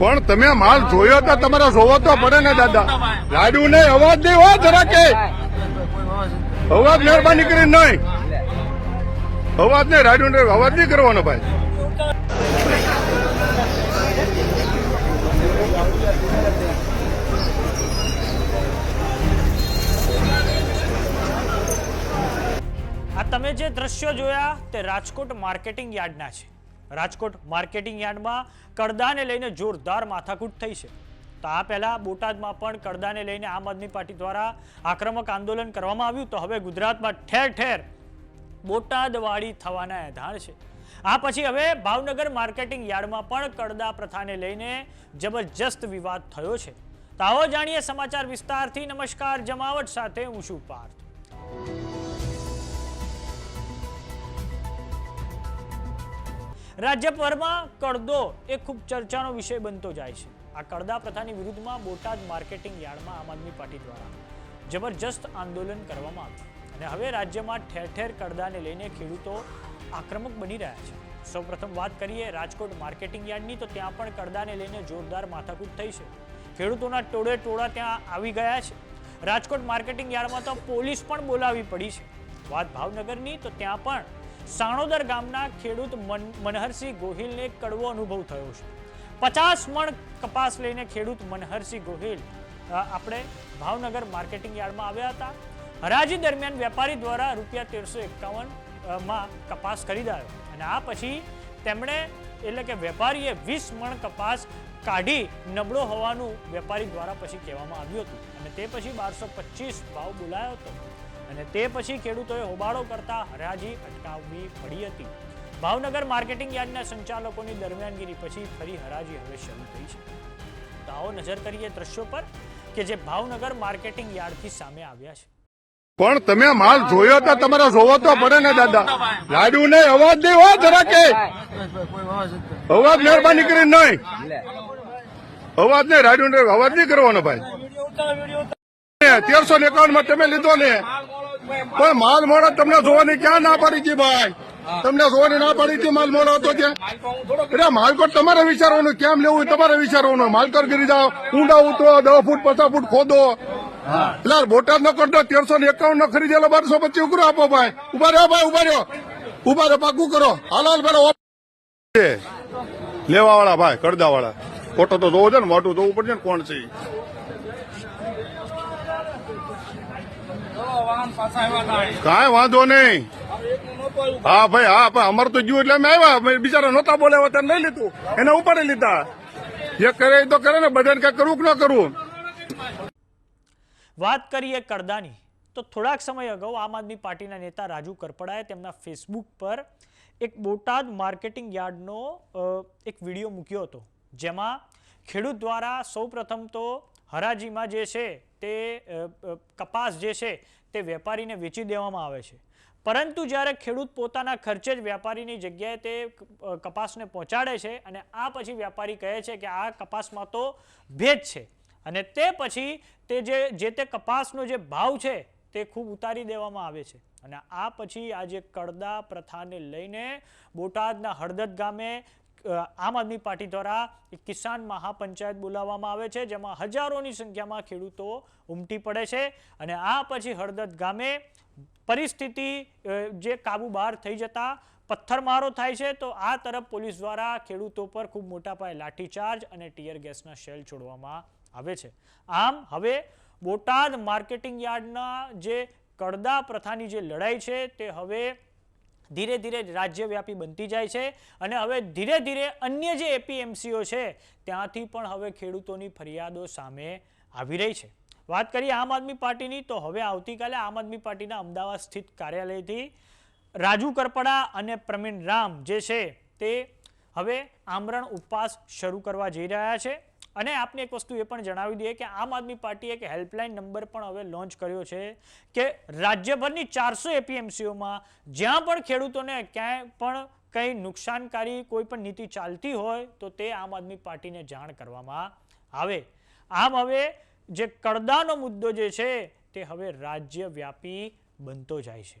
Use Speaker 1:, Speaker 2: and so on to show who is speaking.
Speaker 1: પણ તમે માલ જોયો તો તમારે જોવો તો પડે ને, દાદા. લાડુ નહીં અવાજ નહીં હો, જરા કે. અવાજ મહેરબાની કરી નહીં. અવાજ નહીં રાડુ નહીં અવાજ નહીં કરવાનો ભાઈ.
Speaker 2: આ તમે જે દ્રશ્યો જોયા તે રાજકોટ માર્કેટિંગ યાર્ડના છે. રાજકોટ માર્કેટિંગ યાર્ડમાં કડદાને લઈને જોરદાર માથાકૂટ થઈ છે. તો આ પહેલા બોટાદમાં પણ કડદાને લઈને આમ આદમી પાર્ટી દ્વારા આક્રમક આંદોલન કરવામાં આવ્યું. તો હવે ગુજરાતમાં ઠેર ઠેર બોટાદવાળી થવાના એધાર છે. આ પછી હવે ભાવનગર માર્કેટિંગ યાર્ડમાં પણ કડદા પ્રથાને લઈને જબરજસ્ત વિવાદ થયો છે. તો આવો જાણીએ સમાચાર વિસ્તારથી. નમસ્કાર, જમાવટ સાથે હું છું પાર્થ. રાજ્યભરમાં કડદો એ ખૂબ ચર્ચાનો વિષય બનતો જાય છે. આ કડદા પ્રથાની વિરુદ્ધમાં બોટાદ માર્કેટિંગ યાર્ડમાં આમ આદમી પાર્ટી દ્વારા જબરજસ્ત આંદોલન કરવામાં આવ્યું અને હવે રાજ્યમાં ઠેર ઠેર કડદાને લઈને ખેડૂતો આક્રમક બની રહ્યા છે. સૌપ્રથમ વાત કરીએ રાજકોટ માર્કેટિંગ યાર્ડની, તો ત્યાં પણ કડદાને લઈને જોરદાર માથાકૂટ થઈ છે. ખેડૂતોના ટોળે ટોળા ત્યાં આવી ગયા છે. રાજકોટ માર્કેટિંગ યાર્ડમાં તો પોલીસ પણ બોલાવી પડી છે. વાત ભાવનગરની, તો ત્યાં પણ સાણોદર ગામના ખેડૂત મન- મનહરસિંહ ગોહિલને કડવો અનુભવ થયો છે. પચાસ મણ કપાસ લઈને ખેડૂત મનહરસિંહ ગોહિલ આપણે ભાવનગર માર્કેટિંગ યાર્ડમાં આવ્યા હતા. હરાજી દરમિયાન વેપારી દ્વારા રૂપિયા તેરસો એકાવનમાં કપાસ ખરીદાયો. અને આ પછી તેમણે એટલે કે વેપારીએ વીસ મણ કપાસ કાઢી નબળો હોવાનું વેપારી દ્વારા પછી કહેવામાં આવ્યું હતું. અને તે પછી બારસો પચીસ ભાવ બોલાયો હતો. અને તે પછી ખેડૂતોએ હોબાળો કરતા હરાજી અટકાવવી પડી હતી. ભાવનગર માર્કેટિંગ યાર્ડના સંચાલકોની દરમિયાનગીરી પછી ફરી હરાજી હવે શરૂ થઈ છે. તો આવો નજર કરીએ દ્રશ્યો પર કે જે ભાવનગર માર્કેટિંગ યાર્ડથી સામે આવ્યા છે.
Speaker 1: પણ તમે માલ જોયો તો તમારે જોવો તો પડે ને, દાદા. લાડુ નહીં અવાજ નહીં હોય જરા કે. અવાજ મહેરબાની કરી નહીં અવાજ નહીં રાડુ નહીં અવાજ નહીં કરવાનો ભાઈ. તેરસો ને એકાવનમાં તમે લીધો ને. પણ માલ મોડો તમને જોવાની ક્યાં ના પાડી હતી ભાઈ? તમને જોવાની ના પાડી હતી માલ મોડો હતો ત્યાં? એટલે માલકોટ તમારે વિચારવાનું? કેમ લેવું તમારે વિચારવાનું? માલકર ગીરી જાઓ. ઊંડા ઉતરો, દસ ફૂટ, પચાસ ફૂટ ખોદો. એટલે બોટાદ નો કરતો તેરસો ને એકાવન નો ખરીદેલો બારસો પચીસ ઉઘરો આપો ભાઈ. ઊભા રહ્યો ભાઈ, ઊભા રહ્યો. ઊભા રહ્યો, પાકું કરો. હાલ પેલો લેવા વાળા ભાઈ કરદા વાળા ફોટો તો જોવો છે ને મોટું જોવું પડશે ને કોણ છે. કાંઈ વાંધો નહીં. હા, ભાઈ હા, ભાઈ, અમારે તો ગયું એટલે અમે આવ્યા. બિચારા નહોતા બોલાવ્યા ત્યારે લઈ લીધું. એને ઉપાડી લીધા. જે કરે તો કરે ને, બધાને કઈ કરવું કે ન કરવું
Speaker 2: વાત કરીએ કડદાની તો થોડાક સમય અગાઉ આમ આદમી પાર્ટીના નેતા રાજુ કરપડાએ તેમના ફેસબુક પર એક બોટાદ માર્કેટિંગ યાર્ડનો એક વીડિયો મૂક્યો હતો. જેમાં ખેડૂત દ્વારા સૌપ્રથમ તો હરાજીમાં જે છે તે કપાસ જે છે તે વેપારીને વેચી દેવામાં આવે છે. પરંતુ જ્યારે ખેડૂત પોતાના ખર્ચે જ વેપારીની જગ્યાએ તે કપાસને પહોંચાડે છે અને આ પછી વેપારી કહે છે કે આ કપાસમાં તો ભેજ છે. અને તે પછી તે જે જે તે કપાસનો જે ભાવ છે, તે ખૂબ ઉતારી દેવામાં આવે છે. અને આ પછી આ જે કડદા પ્રથાને લઈને બોટાદના હળદદ ગામે આમ આદમી પાર્ટી દ્વારા કિસાન મહાપંચાયત બોલાવવામાં આવે છે, જેમાં હજારોની સંખ્યામાં ખેડૂતો ઉમટી પડે છે. અને આ પછી હળદદ ગામે પરિસ્થિતિ જે કાબુ બહાર થઈ જતા પથ્થરમારો થાય છે, તો આ તરફ પોલીસ દ્વારા ખેડૂતો પર ખૂબ મોટા પાયે લાઠીચાર્જ અને ટીયર ગેસના શેલ છોડવામાં આવે છે. આમ હવે બોટાદ માર્કેટિંગ યાર્ડના જે કડદા પ્રથાની જે લડાઈ છે તે હવે ધીરે ધીરે રાજ્યવ્યાપી બનતી જાય છે અને હવે ધીરે ધીરે અન્ય જે એપીએમસીઓ છે ત્યાંથી પણ હવે ખેડૂતોની ફરિયાદો સામે આવી રહી છે. વાત કરીએ આમ આદમી પાર્ટીની તો હવે આવતીકાલે આમ આદમી પાર્ટીના અમદાવાદ સ્થિત કાર્યાલયથી રાજુ કરપડા અને પ્રવીણ રામ જે છે તે હવે આમરણ ઉપવાસ શરૂ કરવા જઈ રહ્યા છે. અને આપને એક વસ્તુ એ પણ જણાવી દઈએ કે આમ આદમી પાર્ટીએ એક હેલ્પલાઇન નંબર પણ હવે લોન્ચ કર્યો છે કે રાજ્યભરની ચારસો એપીએમસીઓમાં જ્યાં પણ ખેડૂતોને ક્યાંય પણ કંઈ નુકસાનકારી કોઈ પણ નીતિ ચાલતી હોય તો તે આમ આદમી પાર્ટીને જાણ કરવામાં આવે. આમ હવે જે કડદાનો મુદ્દો જે છે તે હવે રાજ્યવ્યાપી બનતો જાય છે.